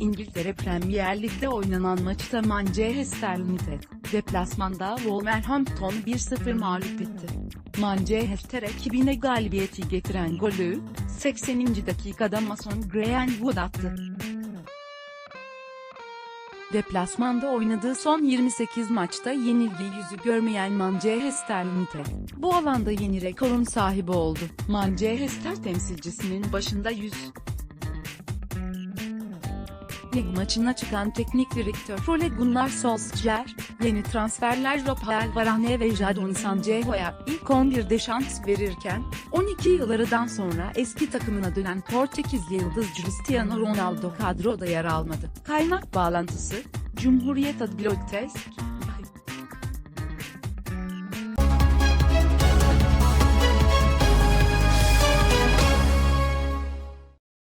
İngiltere Premier Lig'de oynanan maçta Manchester United, deplasmanda Wolverhampton 1-0 mağlup etti. Manchester ekibine galibiyeti getiren golü, 80. dakikada Mason Greenwood attı. Deplasmanda oynadığı son 28 maçta yenilgi yüzü görmeyen Manchester United, bu alanda yeni rekorun sahibi oldu. Manchester temsilcisinin başında 100 Lig maçına çıkan teknik direktör Ole Gunnar Solskjaer, yeni transferler Rafael Varane ve Jadon Sancho'ya ilk 11'de şans verirken, 12 yıl aradan sonra eski takımına dönen Portekizli yıldız Cristiano Ronaldo kadroda yer almadı. Kaynak bağlantısı, Cumhuriyet Adblog Test,